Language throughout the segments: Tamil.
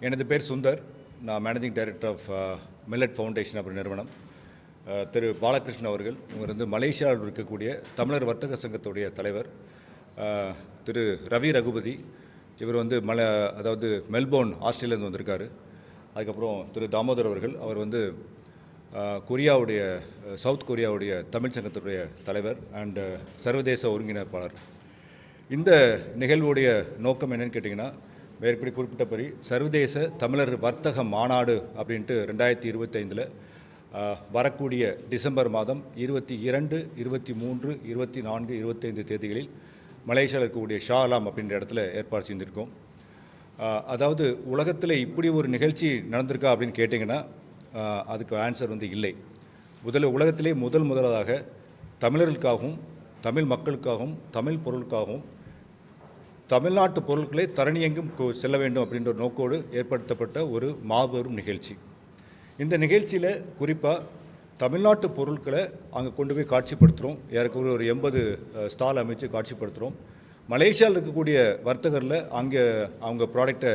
எனது பேர் சுந்தர். நான் managing director of millet foundation அப்படி நிறுவனம். Uh, திரு பாலகிருஷ்ணன் அவர்கள் இவர் வந்து மலேசியாவில் இருக்கக்கூடிய தமிழர் வர்த்தக சங்கத்துடைய தலைவர். Uh, திரு ரவி ரகுபதி இவர் வந்து மல அதாவது மெல்போர்ன் ஆஸ்திரேலியாந்து வந்திருக்காரு. அதுக்கப்புறம் திரு தாமோதர் அவர்கள் அவர் வந்து uh, கொரியாவுடைய சவுத் கொரியாவுடைய தமிழ் சங்கத்துடைய தலைவர் அண்டு சர்வதேச ஒருங்கிணைப்பாளர். இந்த நிகழ்வுடைய நோக்கம் என்னென்னு கேட்டிங்கன்னா மேற்படி குறிப்பிட்டபடி சர்வதேச தமிழர் வர்த்தக மாநாடு அப்படின்ட்டு ரெண்டாயிரத்தி இருபத்தைந்தில் வரக்கூடிய டிசம்பர் மாதம் இருபத்தி இரண்டு இருபத்தி மூன்று இருபத்தி நான்கு இருபத்தைந்து தேதிகளில் மலேசியாவில் இருக்கக்கூடிய ஷாலாம் அப்படின்ற இடத்துல ஏற்பாடு செஞ்சுருக்கோம். அதாவது உலகத்தில் இப்படி ஒரு நிகழ்ச்சி நடந்திருக்கா அப்படின்னு கேட்டிங்கன்னா அதுக்கு ஆன்சர் வந்து இல்லை. முதல்ல உலகத்திலே முதல் முதலாக தமிழர்களுக்காகவும் தமிழ் மக்களுக்காகவும் தமிழ் பொருளுக்காகவும் தமிழ்நாட்டு பொருட்களை தரணியெங்கும் கொ- செல்ல வேண்டும் அப்படின்ற ஒரு நோக்கோடு ஏற்படுத்தப்பட்ட ஒரு மாபெரும் நிகழ்ச்சி. இந்த நிகழ்ச்சியில் குறிப்பாக தமிழ்நாட்டு பொருட்களை அங்கே கொண்டு போய் காட்சிப்படுத்துகிறோம் ஏறக்குறைய ஒரு எண்பது ஸ்டால் அமைச்சு காட்சிப்படுத்துகிறோம் மலேசியாவில் இருக்கக்கூடிய வர்த்தகரில் அங்கே அவங்க ப்ராடக்டை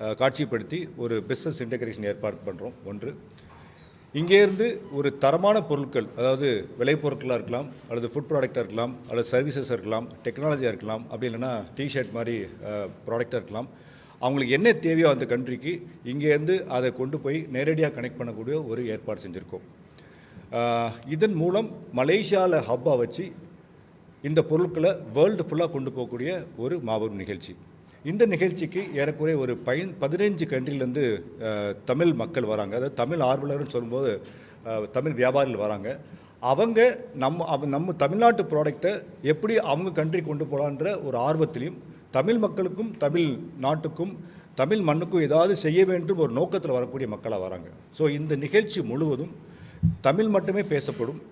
காட்சிப்படுத்தி ஒரு பிஸ்னஸ் இன்டகிரேஷன் ஏற்பாடு பண்ணுறோம் ஒன்று. இங்கேருந்து ஒரு தரமான பொருட்கள் அதாவது விளைபொருட்களாக இருக்கலாம் அல்லது ஃபுட் ப்ராடக்டாக இருக்கலாம் அல்லது சர்வீசஸாக இருக்கலாம் டெக்னாலஜியாக இருக்கலாம் அப்படி இல்லைன்னா டிஷர்ட் மாதிரி ப்ராடக்டாக இருக்கலாம். அவங்களுக்கு என்ன தேவையோ அந்த கண்ட்ரிக்கு இங்கேருந்து அதை கொண்டு போய் நேரடியாக கனெக்ட் பண்ணக்கூடிய ஒரு ஏற்பாடு செஞ்சுருக்கோம். இதன் மூலம் மலேசியாவில் ஹப்பாக வச்சு இந்த பொருட்களை வேர்ல்டு ஃபுல்லாக கொண்டு போகக்கூடிய ஒரு மாபெரும் நிகழ்ச்சி. இந்த நிகழ்ச்சிக்கு ஏறக்குறைய ஒரு பயன் பதினஞ்சு கண்ட்ரிலேருந்து தமிழ் மக்கள் வராங்க. அதாவது தமிழ் ஆர்வலர்னு சொல்லும்போது தமிழ் வியாபாரிகள் வராங்க. அவங்க நம்ம அவ- நம்ம தமிழ்நாட்டு ப்ராடக்டை எப்படி அவங்க கண்ட்ரி கொண்டு போகலான்ற ஒரு ஆர்வத்திலையும் தமிழ் மக்களுக்கும் தமிழ் நாட்டுக்கும் தமிழ் மண்ணுக்கும் ஏதாவது செய்ய வேண்டும் ஒரு நோக்கத்தில் வரக்கூடிய மக்களாக வராங்க. ஸோ இந்த நிகழ்ச்சி முழுவதும் தமிழ் மட்டுமே பேசப்படும்.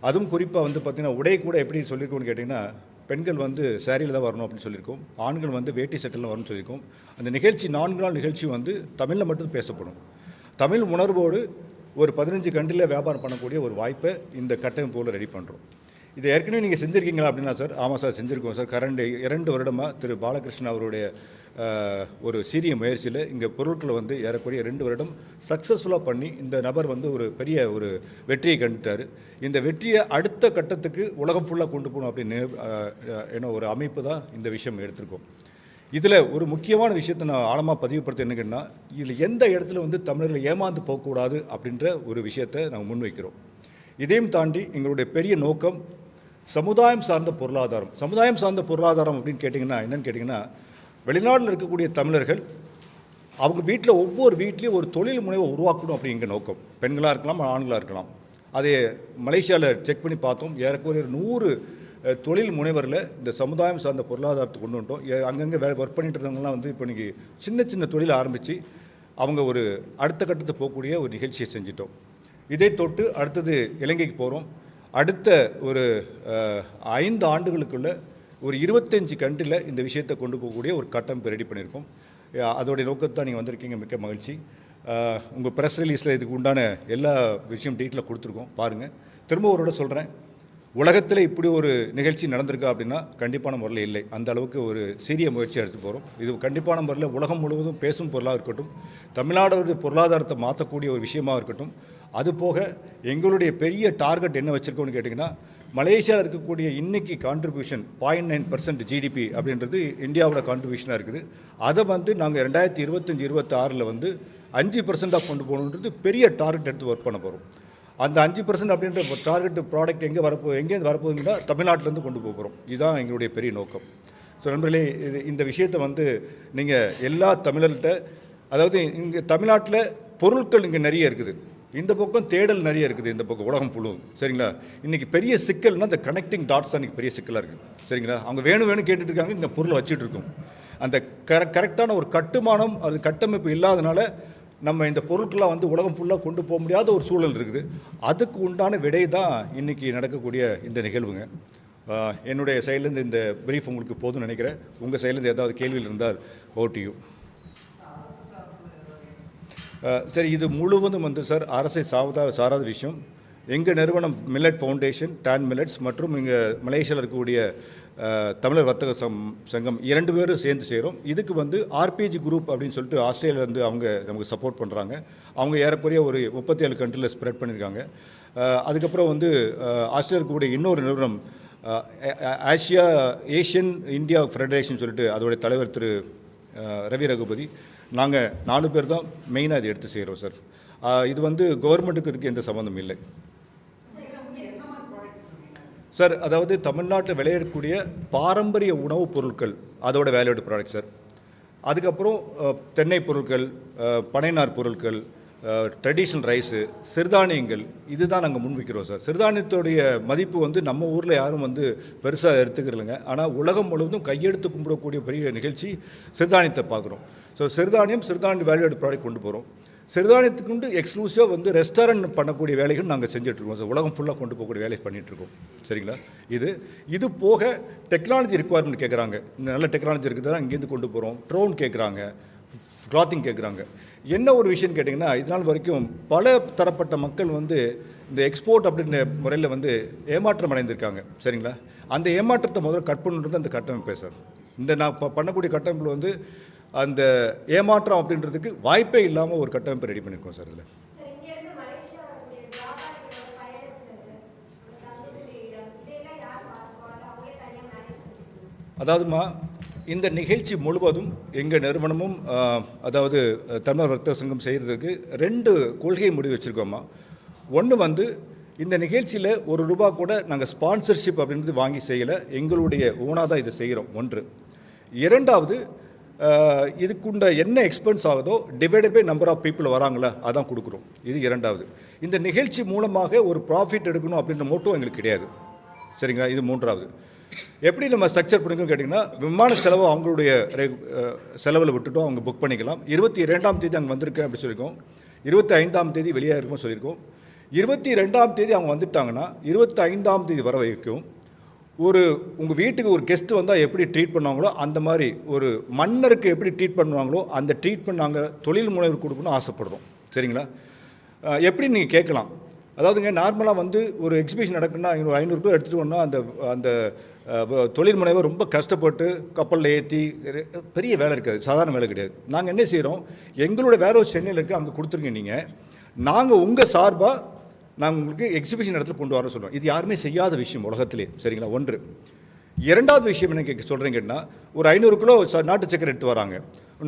அதுவும் குறிப்பாக வந்து பார்த்திங்கன்னா உடை கூட எப்படி சொல்லியிருக்கோம்னு கேட்டிங்கன்னா பெண்கள் வந்து சேரீயில் தான் வரணும் அப்படின்னு சொல்லியிருக்கோம். ஆண்கள் வந்து வேட்டி சட்டில் வரணும்னு சொல்லியிருக்கோம். அந்த நிகழ்ச்சி நான்கு நாள் நிகழ்ச்சி வந்து தமிழில் மட்டும் பேசப்படும். தமிழ் உணர்வோடு ஒரு பதினஞ்சு கண்டில் வியாபாரம் பண்ணக்கூடிய ஒரு வாய்ப்பை இந்த கட்டமைப்போல் ரெடி பண்ணுறோம் இது ஏற்கனவே நீங்கள் செஞ்சுருக்கீங்களா அப்படின்னா சார் ஆமாம் சார் செஞ்சுருக்கோம் சார் கரண்ட் இரண்டு வருடமாக திரு பாலகிருஷ்ணன் அவருடைய ஒரு சீரிய முயற்சியில் இங்கே பொருட்களை வந்து ஏறக்குறைய ரெண்டு வருடம் சக்ஸஸ்ஃபுல்லாக பண்ணி இந்த நபர் வந்து ஒரு பெரிய ஒரு வெற்றியை கண்டுட்டார். இந்த வெற்றியை அடுத்த கட்டத்துக்கு உலகம் ஃபுல்லாக கொண்டு போகணும் அப்படின்னு என்ன ஒரு அமைப்பு தான் இந்த விஷயம் எடுத்திருக்கோம். இதில் ஒரு முக்கியமான விஷயத்தை நான் ஆழமாக பதிவுப்படுத்த என்னங்கன்னா இதில் எந்த இடத்துல வந்து தமிழர்கள் ஏமாந்து போகக்கூடாது அப்படின்ற ஒரு விஷயத்தை நாங்கள் முன்வைக்கிறோம். இதையும் தாண்டி எங்களுடைய பெரிய நோக்கம் சமுதாயம் சார்ந்த பொருளாதாரம். சமுதாயம் சார்ந்த பொருளாதாரம் அப்படின்னு கேட்டிங்கன்னா என்னென்னு கேட்டிங்கன்னா வெளிநாட்டில் இருக்கக்கூடிய தமிழர்கள் அவங்க வீட்டில் ஒவ்வொரு வீட்லேயும் ஒரு தொழில் முனைவை உருவாக்கணும் அப்படிங்கிற நோக்கம். பெண்களாக இருக்கலாம் ஆண்களாக இருக்கலாம். அதை மலேசியாவில் செக் பண்ணி பார்த்தோம். ஏறக்குறைய நூறு தொழில் முனைவரில் இந்த சமுதாயம் சார்ந்த பொருளாதாரத்தை கொண்டு வந்துட்டோம். ஏ- அங்கங்கே வேலை ஒர்க் பண்ணிட்டு இருந்தவங்கலாம் வந்து இப்போ இன்றைக்கி சின்ன சின்ன தொழில் ஆரம்பித்து அவங்க ஒரு அடுத்த கட்டத்தை போகக்கூடிய ஒரு நிகழ்ச்சியை செஞ்சிட்டோம். இதை தொட்டு அடுத்தது இலங்கைக்கு போகிறோம் அடுத்த ஒரு ஐந்து ஆண்டுகளுக்குள்ளே ஒரு இருபத்தஞ்சு கண்ட்ரியில் இந்த விஷயத்தை கொண்டு போகக்கூடிய ஒரு கட்டமைப்பு ரெடி பண்ணியிருக்கோம். அதோடைய நோக்கத்தை நீங்கள் வந்திருக்கீங்க. மிக்க மகிழ்ச்சி. உங்கள் ப்ரெஸ் ரிலீஸில் இதுக்கு உண்டான எல்லா விஷயம் டீட்டெயிலாக கொடுத்துருக்கோம். பாருங்கள் திரும்ப ஒரு சொல்கிறேன் உலகத்தில் இப்படி ஒரு நிகழ்ச்சி நடந்திருக்கா அப்படின்னா கண்டிப்பான முறையில் இல்லை. அந்த அளவுக்கு ஒரு சீரிய முயற்சி எடுத்து போகிறோம் இது கண்டிப்பான முறையில் உலகம் முழுவதும் பேசும் பொருளாக இருக்கட்டும் தமிழ்நாடு பொருளாதாரத்தை மாற்றக்கூடிய ஒரு விஷயமாக இருக்கட்டும் அது போக எங்களுடைய பெரிய டார்கெட் என்ன வச்சுருக்கோன்னு கேட்டிங்கன்னா மலேசியாவில் இருக்கக்கூடிய இன்றைக்கி contribution point nine percent GDP அப்படின்றது இந்தியாவோட கான்ட்ரிபியூஷனாக இருக்குது. அதை வந்து நாங்கள் ரெண்டாயிரத்தி இருபத்தஞ்சி இருபத்தாறில் வந்து அஞ்சு பர்சன்டாக கொண்டு போகணுன்றது பெரிய டார்கெட் எடுத்து ஒர்க் பண்ண போகிறோம் அந்த அஞ்சு பர்சன்ட் அப்படின்ற டார்கெட் ப்ராடக்ட் எங்கே வரப்போ எங்கேருந்து வரப்போகுதுன்னா தமிழ்நாட்டிலேருந்து கொண்டு போக போகிறோம் இதுதான் எங்களுடைய பெரிய நோக்கம். ஸோ நண்பர்களே இது இந்த விஷயத்தை வந்து நீங்கள் எல்லா தமிழர்கிட்ட அதாவது இங்கே தமிழ்நாட்டில் பொருட்கள் இங்கே நிறைய இருக்குது. இந்த பக்கம் தேடல் நிறைய இருக்குது இந்த பக்கம் உலகம் ஃபுல்லும் சரிங்களா? இன்றைக்கி பெரிய சிக்கல்னா இந்த கனெக்டிங் டாட்ஸ் தான் இன்றைக்கி பெரிய சிக்கலாக இருக்குது சரிங்களா? அவங்க வேணும் வேணும் கேட்டுட்டு இருக்காங்க இங்கே பொருளை வச்சுட்டு இருக்கோம் அந்த கர கரெக்டான ஒரு கட்டுமானம் அது கட்டமைப்பு இல்லாதனால நம்ம இந்த பொருட்களாக வந்து உலகம் ஃபுல்லாக கொண்டு போக முடியாத ஒரு சூழல் இருக்குது. அதுக்கு உண்டான விடை தான் இன்றைக்கி நடக்கக்கூடிய இந்த நிகழ்வுங்க. என்னுடைய சைட்லேருந்து இந்த பிரீஃப் உங்களுக்கு போதும்னு நினைக்கிறேன். உங்கள் சைட்லேருந்து ஏதாவது கேள்வியில் இருந்தால் ஓட்டியும் சரி இது முழுவதும் வந்து சார் அரசை சாவதா சாராத விஷயம். எங்கள் நிறுவனம் மில்லட் ஃபவுண்டேஷன் டான் மில்லட்ஸ் மற்றும் இங்கே மலேசியாவில் இருக்கக்கூடிய தமிழர் வர்த்தக சம் சங்கம் இரண்டு பேரும் சேர்ந்து செய்கிறோம் இதுக்கு வந்து ஆர்பிஜி குரூப் அப்படின்னு சொல்லிட்டு ஆஸ்திரேலியாவிலேருந்து அவங்க நமக்கு சப்போர்ட் பண்ணுறாங்க அவங்க ஏறக்குறைய ஒரு முப்பத்தி ஏழு கண்ட்ரியில் ஸ்ப்ரெட் பண்ணியிருக்காங்க. அதுக்கப்புறம் வந்து ஆஸ்திரேலியா இருக்கக்கூடிய இன்னொரு நிறுவனம் ஆசியா ஏஷியன் இந்தியா ஃபெடரேஷன் சொல்லிட்டு அதோடைய தலைவர் திரு ரவி ரகுபதி. நாங்கள் நாலு பேர் தான் மெயினாக இது எடுத்து செய்கிறோம் சார் இது வந்து கவர்மெண்ட்டுக்கு இதுக்கு எந்த சம்மந்தம் இல்லை. சார் அதாவது தமிழ்நாட்டில் விளையக்கூடிய பாரம்பரிய உணவுப் பொருட்கள் அதோட வேல்யூடு ப்ராடக்ட் சார் அதுக்கப்புறம் தென்னை பொருட்கள் பனைநார் பொருட்கள் ட்ரெடிஷ்னல் ரைஸு சிறுதானியங்கள் இதுதான் நாங்கள் முன்வைக்கிறோம் சார் சிறுதானியத்துடைய மதிப்பு வந்து நம்ம ஊரில் யாரும் வந்து பெருசாக எடுத்துக்கிறலைங்க ஆனால் உலகம் முழுவதும் கையெடுத்து கும்பிடக்கூடிய பெரிய நிகழ்ச்சி சிறுதானியத்தை பார்க்குறோம். ஸோ சிறுதானியம் சிறுதானிய வேல்யூடு ப்ராடக்ட் கொண்டு போகிறோம் சிறுதானியத்துக்கு வந்து எக்ஸ்க்ளூசிவாக வந்து ரெஸ்டாரண்ட் பண்ணக்கூடிய வேலைகள் நாங்கள் செஞ்சுட்ருக்கோம் சார் உலகம் ஃபுல்லாக கொண்டு போகக்கூடிய வேலை பண்ணிகிட்ருக்கோம் சரிங்களா? இது இது போக டெக்னாலஜி ரிக்குவயர்மெண்ட் கேட்குறாங்க நல்ல டெக்னாலஜி இருக்குது தான் இங்கேருந்து கொண்டு போகிறோம் ட்ரோன் கேட்குறாங்க கிளாத்திங் கேட்குறாங்க என்ன ஒரு விஷயம் கேட்டிங்கன்னா இது நாள் வரைக்கும் பல தரப்பட்ட மக்கள் வந்து இந்த எக்ஸ்போர்ட் அப்படின்ற முறையில் வந்து ஏமாற்றம் அடைந்திருக்காங்க. சரிங்களா? அந்த ஏமாற்றத்தை முதல்ல கட் பண்ணுறது அந்த கட்டமைப்பே சார். இந்த நான் இப்போ பண்ணக்கூடிய கட்டமைப்பில் வந்து அந்த ஏமாற்றம் அப்படின்றதுக்கு வாய்ப்பே இல்லாமல் ஒரு கட்டமைப்பை ரெடி பண்ணியிருக்கோம் சார் இதில். அதாவதுமா இந்த நிகழ்ச்சி முழுவதும் எங்கள் நிறுவனமும் அதாவது அஹ், தமிழர் வர்த்தக சங்கம் செய்கிறதுக்கு ரெண்டு கொள்கையை முடிவு வச்சுருக்கோம்மா. ஒன்று வந்து இந்த நிகழ்ச்சியில் ஒரு ரூபா கூட நாங்கள் ஸ்பான்சர்ஷிப் அப்படின்றது வாங்கி செய்யலை. எங்களுடைய ஓனாக தான் இதை செய்கிறோம் ஒன்று. இரண்டாவது இதுக்குண்ட என்ன எக்ஸ்பென்ஸ் ஆகுதோ divided by number of people வராங்களா அதான் கொடுக்குறோம். இது இரண்டாவது. இந்த நிகழ்ச்சி மூலமாக ஒரு ப்ராஃபிட் எடுக்கணும் அப்படின்ற மோட்டும் எங்களுக்கு கிடையாது. சரிங்களா? இது மூன்றாவது. எப்படி நம்ம ஸ்ட்ரக்சர் பண்ணிக்கணும் கேட்டிங்கன்னா விமான செலவு அவங்களுடைய செலவில் விட்டுட்டோம் அவங்க புக் பண்ணிக்கலாம். இருபத்தி ரெண்டாம் தேதி அங்கே வந்திருக்கேன் அப்படி சொல்லியிருக்கோம். இருபத்தி ஐந்தாம் தேதி வெளியாக இருக்கும்னு சொல்லியிருக்கோம். இருபத்தி ரெண்டாம் தேதி அவங்க வந்துட்டாங்கன்னா இருபத்தி ஐந்தாம் தேதி வர வரைக்கும் ஒரு உங்கள் வீட்டுக்கு ஒரு கெஸ்ட் வந்தால் எப்படி ட்ரீட் பண்ணுவாங்களோ அந்த மாதிரி ஒரு மன்னருக்கு எப்படி ட்ரீட் பண்ணுவாங்களோ அந்த ட்ரீட்மெண்ட் நாங்கள் தொழில் முனைவர் கொடுக்கணும்னு ஆசைப்படுறோம். சரிங்களா? எப்படி நீங்கள் கேட்கலாம்? அதாவதுங்க நார்மலாக வந்து ஒரு எக்ஸிபிஷன் நடக்குன்னா ஒரு ஐநூறு ரூபாய் எடுத்துகிட்டு வந்தால் அந்த அந்த தொழில் முனைவர் ரொம்ப கஷ்டப்பட்டு கப்பலில் ஏற்றி பெரிய வேலை இருக்காது சாதாரண வேலை கிடையாது. நாங்கள் என்ன செய்கிறோம் எங்களோட வேற ஒரு சென்னையில் இருக்குது அங்கே கொடுத்துருங்க நீங்கள் நாங்கள் உங்கள் சார்பாக நாங்கள் உங்களுக்கு எக்ஸிபிஷன் இடத்துல கொண்டு வர சொல்கிறோம் இது யாருமே செய்யாத விஷயம் உலகத்திலே சரிங்களா? ஒன்று. இரண்டாவது விஷயம் என்ன கேட்க சொல்கிறீங்கன்னா ஒரு ஐநூறு கிலோ ச- நாட்டு சக்கரை எடுத்து வராங்க.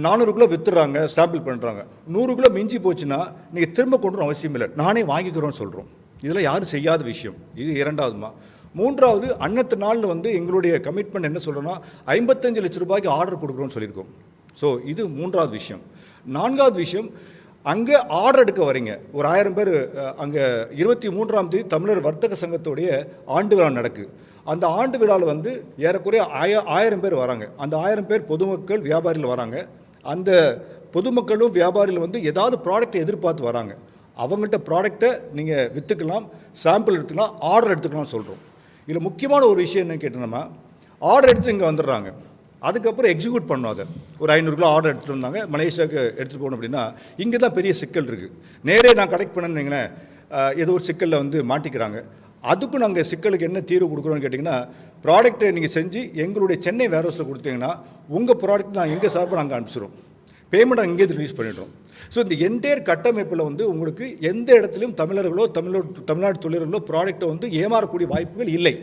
நானூறு கிலோ விற்றுறாங்க சாம்பிள் பண்ணுறாங்க நூறு கிலோ மிஞ்சி போச்சுன்னா நீங்கள் திரும்ப கொண்டு அவசியம் இல்லை. நானே வாங்கிக்கிறோன்னு சொல்கிறோம் இதெல்லாம் யாரும் செய்யாத விஷயம். இது இரண்டாவதுமா? மூன்றாவது அன்னத்து நாளில் வந்து எங்களுடைய கமிட்மெண்ட் என்ன சொல்கிறோன்னா ஐம்பத்தஞ்சு லட்ச ரூபாய்க்கு ஆர்டர் கொடுக்குறோம்னு சொல்லியிருக்கோம். ஸோ இது மூன்றாவது விஷயம். நான்காவது விஷயம் அங்கே ஆர்டர் எடுக்க வரீங்க ஒரு ஆயிரம் பேர் அங்கே இருபத்தி மூன்றாம் தேதி தமிழர் வர்த்தக சங்கத்துடைய ஆண்டு விழா நடக்கு. அந்த ஆண்டு விழாவில் வந்து ஏறக்குறைய ஆய ஆயிரம் பேர் வராங்க. அந்த ஆயிரம் பேர் பொதுமக்கள் வியாபாரிகள் வராங்க. அந்த பொதுமக்களும் வியாபாரிகள் வந்து ஏதாவது ப்ராடக்ட் எதிர்பார்த்து வராங்க. அவங்கள்ட்ட ப்ராடக்டை நீங்கள் விற்றுக்கலாம் சாம்பிள் எடுத்துக்கலாம் ஆர்டர் எடுத்துக்கலாம் சொல்கிறோம் இதில் முக்கியமான ஒரு விஷயம் என்ன கேட்டோம்னா ஆர்டர் எடுத்து இங்கே வந்துடுறாங்க. அதுக்கப்புறம் எக்ஸிக்யூட் பண்ணோம் அதை. ஒரு ஐநூறு கிலோ ஆர்டர் எடுத்துகிட்டு வந்தாங்க. மலேசியாவுக்கு எடுத்துகிட்டு போகணும் அப்படின்னா இங்கே தான் பெரிய சிக்கல் இருக்குது நேரே நான் கலெக்ட் பண்ணேன்னு ஏதோ ஒரு சிக்கலில் வந்து மாட்டிக்கிறாங்க. அதுக்கும் நாங்கள் சிக்கலுக்கு என்ன தீர்வு கொடுக்குறோன்னு கேட்டிங்கன்னா ப்ராடக்ட்டை நீங்கள் செஞ்சு எங்களுடைய சென்னை வேர்ஹவுஸில் கொடுத்தீங்கன்னா உங்கள் ப்ராடக்ட் நான் எங்கள் சார்பாக நாங்கள் அனுப்பிச்சிடுவோம் பேமெண்ட் அங்கேயே ரிலீஸ் பண்ணிடுறோம். ஸோ இந்த என்டையர் கட்டமைப்பில் வந்து உங்களுக்கு எந்த இடத்துலையும் தமிழர்களோ தமிழர் தமிழ்நாடு தொழிலர்களோ ப்ராடக்ட்டை வந்து ஏமாறக்கூடிய வாய்ப்புகள் இல்லை.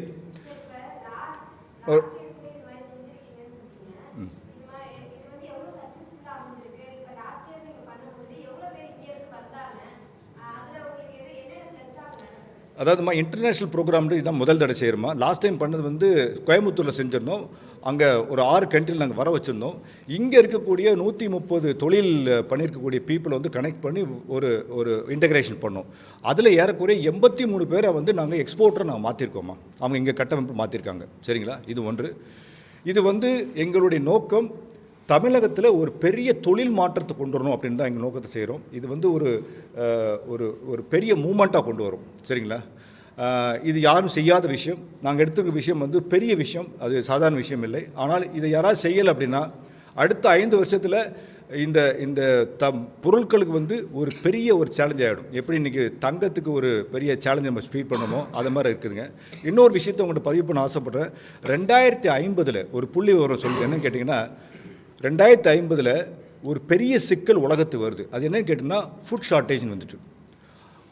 அதாவதுமா இன்டர்நேஷ்னல் ப்ரோக்ராம் இதுதான் முதல் தடவை செய்கிறோமா லாஸ்ட் டைம் பண்ணது வந்து கோயம்புத்தூரில் செஞ்சிருந்தோம். அங்கே ஒரு ஆறு கண்ட்ரியில் நாங்கள் வர வச்சுருந்தோம். இங்கே இருக்கக்கூடிய நூற்றி முப்பது தொழில் பண்ணியிருக்கக்கூடிய பீப்புளை வந்து கனெக்ட் பண்ணி ஒரு ஒரு இன்டகிரேஷன் பண்ணோம். அதில் ஏறக்குறைய எண்பத்தி மூணு பேரை வந்து நாங்கள் எக்ஸ்போர்ட்டரை நாங்கள் மாற்றிருக்கோமா அவங்க இங்கே கட்டமைப்பு மாற்றிருக்காங்க சரிங்களா? இது ஒன்று. இது வந்து எங்களுடைய நோக்கம் தமிழகத்தில் ஒரு பெரிய தொழில் மாற்றத்தை கொண்டு வரணும் அப்படின்னு தான் எங்கள் நோக்கத்தை செய்கிறோம் இது வந்து ஒரு ஒரு ஒரு பெரிய மூமெண்ட்டாக கொண்டு வரும். சரிங்களா? இது யாரும் செய்யாத விஷயம். நாங்கள் எடுத்துக்கிற விஷயம் வந்து பெரிய விஷயம். அது சாதாரண விஷயம் இல்லை. ஆனால் இதை யாராவது செய்யலை அப்படின்னா அடுத்த ஐந்து வருஷத்தில் இந்த இந்த தம் பொருட்களுக்கு வந்து ஒரு பெரிய ஒரு சேலஞ்ச் ஆகிடும் எப்படி இன்றைக்கி தங்கத்துக்கு ஒரு பெரிய சேலஞ்ச் நம்ம ஃபீல் பண்ணணுமோ அது மாதிரி இருக்குதுங்க. இன்னொரு விஷயத்தை உங்கள்கிட்ட பதிவு பண்ண ஆசைப்பட்றேன். ரெண்டாயிரத்தி ஐம்பதில் ஒரு புள்ளி விவரம் சொல்லி என்னன்னு கேட்டிங்கன்னா ரெண்டாயிரத்தி ஐம்பதில் ஒரு பெரிய சிக்கல் உலகத்துக்கு வருது. அது என்னன்னு கேட்டிங்கன்னா ஃபுட் ஷார்ட்டேஜ்னு வந்துட்டு.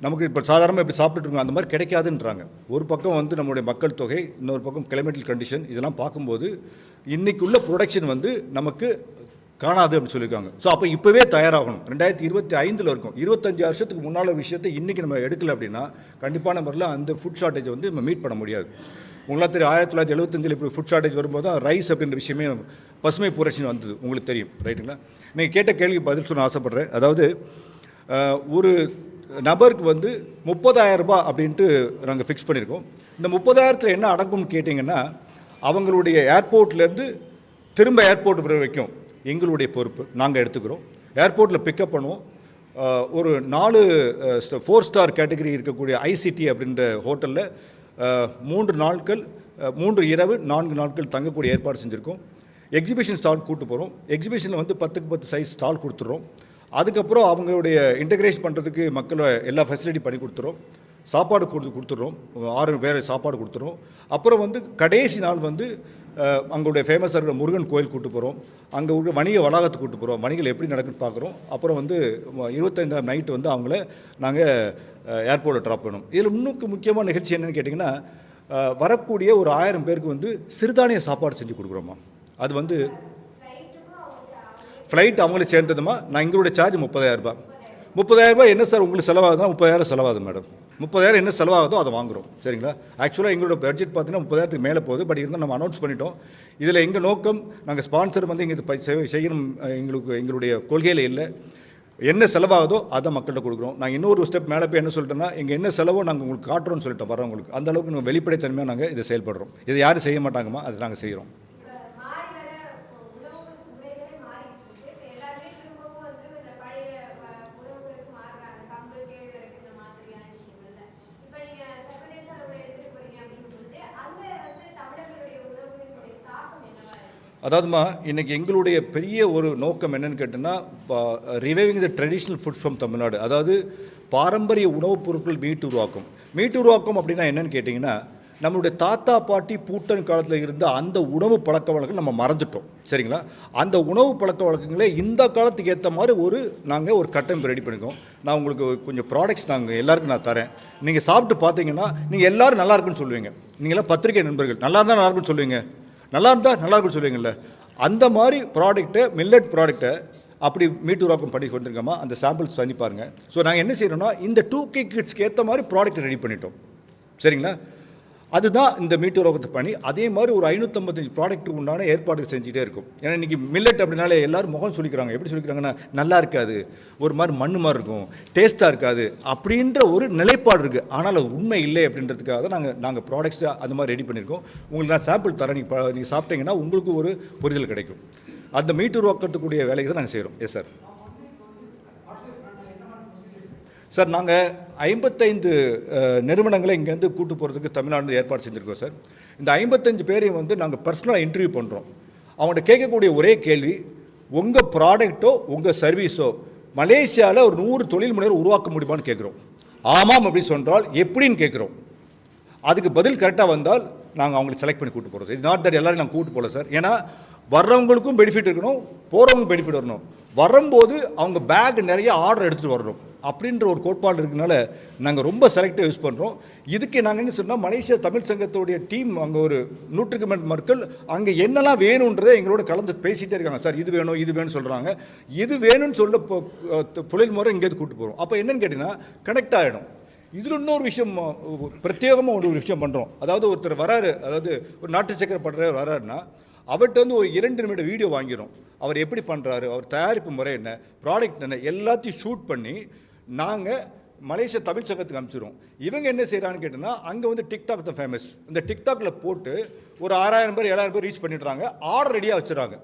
நமக்கு இப்போ சாதாரணமாக இப்படி சாப்பிட்டுட்டு அந்த மாதிரி கிடைக்காதுன்றாங்க. ஒரு பக்கம் வந்து நம்மளுடைய மக்கள் தொகை இன்னொரு பக்கம் கிளைமேட்டிக் கண்டிஷன் இதெல்லாம் பார்க்கும்போது இன்றைக்குள்ள ப்ரொடக்ஷன் வந்து நமக்கு காணாது அப்படின்னு சொல்லியிருக்காங்க. ஸோ அப்போ இப்போவே தயாராகணும். ரெண்டாயிரத்தி இருபத்தி ஐந்தில் இருக்கும். இருபத்தஞ்சு வருஷத்துக்கு முன்னால் விஷயத்தை இன்றைக்கி நம்ம எடுக்கல அப்படின்னா கண்டிப்பான முறையில் அந்த ஃபுட் ஷார்ட்டேஜை வந்து நம்ம மீட் பண்ண முடியாது. உங்களுக்கு தெரியும் ஆயிரத்தி தொள்ளாயிரத்தி எழுபத்தஞ்சில் இப்படி ஃபுட் ஷார்ட்டேஜ் வரும்போது தான் ரைஸ் அப்படின்ற விஷயமே பசுமை புரட்சின்னு வந்தது. உங்களுக்கு தெரியும் ரைட்டுங்களா நீங்கள் கேட்ட கேள்வி பதில் சொல்ல ஆசைப்பட்றேன். அதாவது ஒரு நபருக்கு வந்து முப்பதாயிரம் ரூபாய் அப்படின்ட்டு நாங்கள் ஃபிக்ஸ் பண்ணியிருக்கோம் இந்த முப்பதாயிரத்தில் என்ன அடக்கும்னு கேட்டிங்கன்னா அவங்களுடைய ஏர்போர்ட்லேருந்து திரும்ப ஏர்போர்ட் வர வரைக்கும் எங்களுடைய பொறுப்பு. நாங்கள் எடுத்துக்கிறோம். ஏர்போர்ட்டில் பிக்கப் பண்ணுவோம். ஒரு நாலு ஃபோர் ஸ்டார் கேட்டகரி இருக்கக்கூடிய ஐசிடி அப்படின்ற ஹோட்டலில் மூன்று நாட்கள் மூன்று இரவு நான்கு நாட்கள் தங்கக்கூடிய ஏற்பாடு செஞ்சுருக்கோம். எக்ஸிபிஷன் ஸ்டால் கூட்டு போகிறோம் எக்ஸிபிஷனில் வந்து பத்துக்கு பத்து சைஸ் ஸ்டால் கொடுத்துட்றோம். அதுக்கப்புறம் அவங்களுடைய இன்டகிரேஷன் பண்ணுறதுக்கு மக்களை எல்லா ஃபெசிலிட்டி பண்ணி கொடுத்துரும் சாப்பாடு கொடுத்து கொடுத்துட்றோம் ஆறு பேர் சாப்பாடு கொடுத்துரும் அப்புறம் வந்து கடைசி நாள் வந்து அங்களுடைய ஃபேமஸாக இருக்கிற முருகன் கோயில் கூட்டு போகிறோம் அங்கே உள்ள வணிக வளாகத்துக்கு கூட்டு போகிறோம் வணிகள் எப்படி நடக்குன்னு பார்க்குறோம். அப்புறம் வந்து இருபத்தைந்தாம் நைட்டு வந்து அவங்கள நாங்கள் ஏர்போர்ட்டில் ட்ராப் பண்ணோம். இதில் இன்னுக்கு முக்கியமான நிகழ்ச்சி என்னன்னு கேட்டிங்கன்னா வரக்கூடிய ஒரு ஆயிரம் பேருக்கு வந்து சிறுதானிய சாப்பாடு செஞ்சு கொடுக்குறோம்மா. அது வந்து ஃப்ளைட் அவங்களே சேர்ந்ததுமா? நான் எங்களுடைய சார்ஜ் முப்பதாயிரம் ரூபாய். முப்பதாயிரம் ரூபாய் என்ன சார் உங்களுக்கு செலவாகுதுன்னா முப்பதாயிரம் செலவாகுது மேடம் முப்பதாயிரம் என்ன செலவாகுதோ அதை வாங்குறோம். சரிங்களா? ஆக்சுவலாக எங்களோட பட்ஜெட் பார்த்தீங்கன்னா முப்பதாயிரத்துக்கு மேலே போகுது. பட் இருந்தால் நம்ம அனௌன்ஸ் பண்ணிட்டோம். இதில் எங்கள் நோக்கம்? நாங்கள் ஸ்பான்சர் வந்து இங்கே செய்- செய்யணும் எங்களுக்கு எங்களுடைய கொள்கையில் இல்லை. என்ன செலவாகுதோ அதை மக்கள்கிட்ட கொடுக்குறோம். நாங்கள் இன்னொரு ஸ்டெப் மேலே போய் என்ன சொல்லிட்டோம்னா இங்கே என்ன செலவோ நாங்கள் உங்களுக்கு காட்டுறோம்னு சொல்லிட்டோம். வரவங்களுக்கு அந்த அளவுக்கு நம்ம வெளிப்படைத்தன்மையாக நாங்கள் இதை செயல்படுறோம். இதை யாரும் செய்ய மாட்டாங்கம்மா. அதை நாங்கள் செய்கிறோம் இப்ப மாறி வர உணவு முறைகளே மாறிட்டு இருக்கு இப்ப எல்லாருமே திரும்பவும் வந்து இந்த பழைய அஹ், உணவுகளுக்கு மாறுறாங்க கம்பு கேழ்வரகு இந்த மாதிரியான விஷயங்கள்ல இப்ப நீங்க சர்வதேச அளவுல எடுத்துட்டு போறீங்க அப்படிங்கும்போது அங்க வந்து தமிழர்களுடைய உணவுகளுடைய தாக்கம் என்னவா இருக்கு அதாவதுமா இன்றைக்கி எங்களுடைய பெரிய ஒரு நோக்கம் என்னென்னு கேட்டோன்னா reviving the traditional food from Tamil Nadu அதாவது பாரம்பரிய உணவுப் பொருட்கள் மீட்டு உருவாக்கம். மீட்டு உருவாக்கம் அப்படின்னா என்னென்னு கேட்டிங்கன்னா நம்மளுடைய தாத்தா பாட்டி பூட்டன் காலத்தில் இருந்த அந்த உணவு பழக்க வழக்கம் நம்ம மறந்துட்டோம். சரிங்களா? அந்த உணவு பழக்க வழக்கங்களே இந்த காலத்துக்கு ஏற்ற மாதிரி ஒரு நாங்கள் ஒரு கட்டமைப்பு ரெடி பண்ணிக்கோம் நான் உங்களுக்கு கொஞ்சம் ப்ராடக்ட்ஸ் நாங்கள் எல்லாருக்கும் நான் தரேன். நீங்கள் சாப்பிட்டு பார்த்தீங்கன்னா நீங்கள் எல்லாரும் நல்லா இருக்குன்னு சொல்லுவீங்க. நீங்களாம் பத்திரிகை நண்பர்கள். நல்லா இருந்தால் நல்லா இருக்குன்னு சொல்லுவீங்க. நல்லா இருந்தால் நல்லா இருக்குன்னு சொல்லுவீங்கள்ல அந்த மாதிரி ப்ராடக்ட்டை மில்லட் ப்ராடக்ட்டை அப்படி மீட்டு உருவாக்கம் பண்ணி கொண்டிருக்கோமா அந்த சாம்பிள்ஸ் பண்ணி பாருங்க. ஸோ நாங்கள் என்ன செய்கிறோம்னா இந்த டூ கே கிட்ஸ்க்கு ஏற்ற மாதிரி ப்ராடக்ட் ரெடி பண்ணிட்டோம். சரிங்களா? அதுதான் இந்த மீட்டு பணி. அதே மாதிரி ஒரு ஐநூற்றம்பத்தஞ்சு ப்ராடக்ட்டுக்கு உண்டான ஏற்பாடு செஞ்சுட்டே இருக்கும். ஏன்னா இன்றைக்கி மில்லட் அப்படின்னாலே எல்லோரும் முகம் சொல்லிக்கிறாங்க எப்படி சொல்லிக்கிறாங்கன்னா நல்லா இருக்காது. ஒரு மாதிரி மண் மாதிரி இருக்கும். டேஸ்ட்டாக இருக்காது. அப்படின்ற ஒரு நிலைப்பாடு இருக்குது ஆனால் அது உண்மை இல்லை அப்படின்றதுக்காக தான் நாங்கள் நாங்கள் ப்ராடக்ட்ஸை அது மாதிரி ரெடி பண்ணியிருக்கோம். உங்களுக்கு நான் சாம்பிள் தரேன். நீங்கள் நீங்கள் சாப்பிட்டீங்கன்னா உங்களுக்கு ஒரு புரிதல் கிடைக்கும். அந்த மீட்டு உருவாக்கத்துக்குரிய வேலையை தான் நாங்கள் செய்கிறோம் எஸ் சார் சார் நாங்கள் ஐம்பத்தைந்து நிறுவனங்களை இங்கேருந்து கூட்டு போகிறதுக்கு தமிழ்நாடு ஏற்பாடு செஞ்சுருக்கோம் சார். இந்த ஐம்பத்தஞ்சு பேரையும் வந்து நாங்கள் பர்சனலாக இன்டர்வியூ பண்ணுறோம் அவங்கள்ட்ட கேட்கக்கூடிய ஒரே கேள்வி உங்கள் ப்ராடக்ட்டோ உங்கள் சர்வீஸோ மலேசியாவில் ஒரு நூறு தொழில் முனைவர் உருவாக்க முடியுமான்னு கேட்குறோம். ஆமாம் அப்படி சொன்னால் எப்படின்னு கேட்குறோம். அதுக்கு பதில் கரெக்டாக வந்தால் நாங்கள் அவங்களை செலக்ட் பண்ணி கூட்டு போகிறோம் இது நாட் தட் எல்லாரும் நாங்கள் கூட்டு போகல சார். ஏன்னா வர்றவங்களுக்கும் பெனிஃபிட் இருக்கணும் போகிறவங்களுக்கும் பெனிஃபிட் வரணும். வரும்போது அவங்க பேக் நிறைய ஆர்டர் எடுத்துகிட்டு வரணும். அப்படின்ற ஒரு கோட்பாடு இருக்கனால நாங்கள் ரொம்ப செலக்டாக யூஸ் பண்ணுறோம் இதுக்கு நாங்கள் என்ன சொன்னால் மலேசியா தமிழ் சங்கத்துடைய டீம் அங்கே ஒரு நூற்றுக்கு மேற்பட்ட மக்கள் அங்கே என்னெல்லாம் வேணுன்றதை எங்களோட கலந்து பேசிகிட்டே இருக்காங்க. சார் இது வேணும் இது வேணும்னு சொல்கிறாங்க இது வேணும்னு சொல்ல இப்போ தொழில் முறை இங்கேருந்து கூப்பிட்டு போகிறோம் அப்போ என்னன்னு கேட்டிங்கன்னா கனெக்ட் ஆகிடும் இதில் இன்னொரு விஷயம் பிரத்யேகமாக ஒரு விஷயம் பண்ணுறோம் அதாவது ஒருத்தர் வராரு அதாவது ஒரு நாட்டு சக்கரை படுறவர் வராருன்னா அவர்கிட்ட வந்து ஒரு இரண்டு நிமிட வீடியோ வாங்கிடும் அவர் எப்படி பண்ணுறாரு அவர் தயாரிப்பு முறை என்ன ப்ராடக்ட் என்ன எல்லாத்தையும் ஷூட் பண்ணி நாங்கள் மலேசியா தமிழ் சங்கத்துக்கு அனுப்பிச்சிடுவோம் இவங்க என்ன செய்கிறான்னு கேட்டோம்னா அங்கே வந்து டிக்டாக் தான் ஃபேமஸ் இந்த டிக்டாக்ல போட்டு ஒரு ஆறாயிரம் பேர் ஏழாயிரம் பேர் ரீச் பண்ணிடுறாங்க. ஆர்டர் ரெடியாக வச்சுறாங்க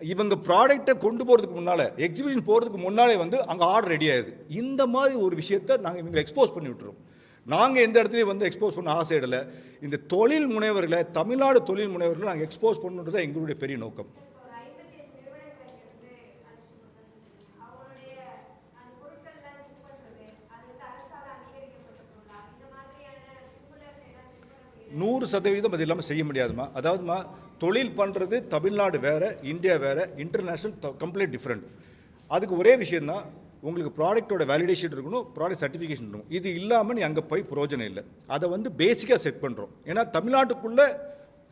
இவங்க ப்ராடக்ட்டை கொண்டு போகிறதுக்கு முன்னால் எக்ஸிபிஷன் போகிறதுக்கு முன்னாலே வந்து அங்கே ஆர்டர் ரெடி ஆகுது இந்த மாதிரி ஒரு விஷயத்தை நாங்கள் இவங்களை எக்ஸ்போஸ் பண்ணி விட்டுறோம். நாங்கள் எந்த இடத்துலையும் வந்து எக்ஸ்போஸ் பண்ண ஆசையிடலை இந்த தொழில் முனைவர்களை தமிழ்நாடு தொழில் முனைவர்களை நாங்கள் எக்ஸ்போஸ் பண்ணுன்றது தான் எங்களுடைய பெரிய நோக்கம் ஒரு ஐம்பத்தி ஐந்து நிறுவனங்களை இங்க வந்து அழைச்சிட்டு நூறு சதவீதம் அது இல்லாமல் செய்ய முடியாதுமா? அதாவதுமா தொழில் பண்ணுறது தமிழ்நாடு வேறு இந்தியா வேறு இன்டர்நேஷ்னல் கம்ப்ளீட் டிஃப்ரெண்ட் அதுக்கு ஒரே விஷயந்தான் உங்களுக்கு ப்ராடக்ட்டோட வேலிடேஷன் இருக்கணும் ப்ராடக்ட் சர்டிஃபிகேஷன் இருக்கணும். இது இல்லாமல் நீ அங்கே போய் பிரயோஜனம் இல்லை. அதை வந்து பேசிக்காக செட் பண்ணுறோம் ஏன்னா தமிழ்நாட்டுக்குள்ளே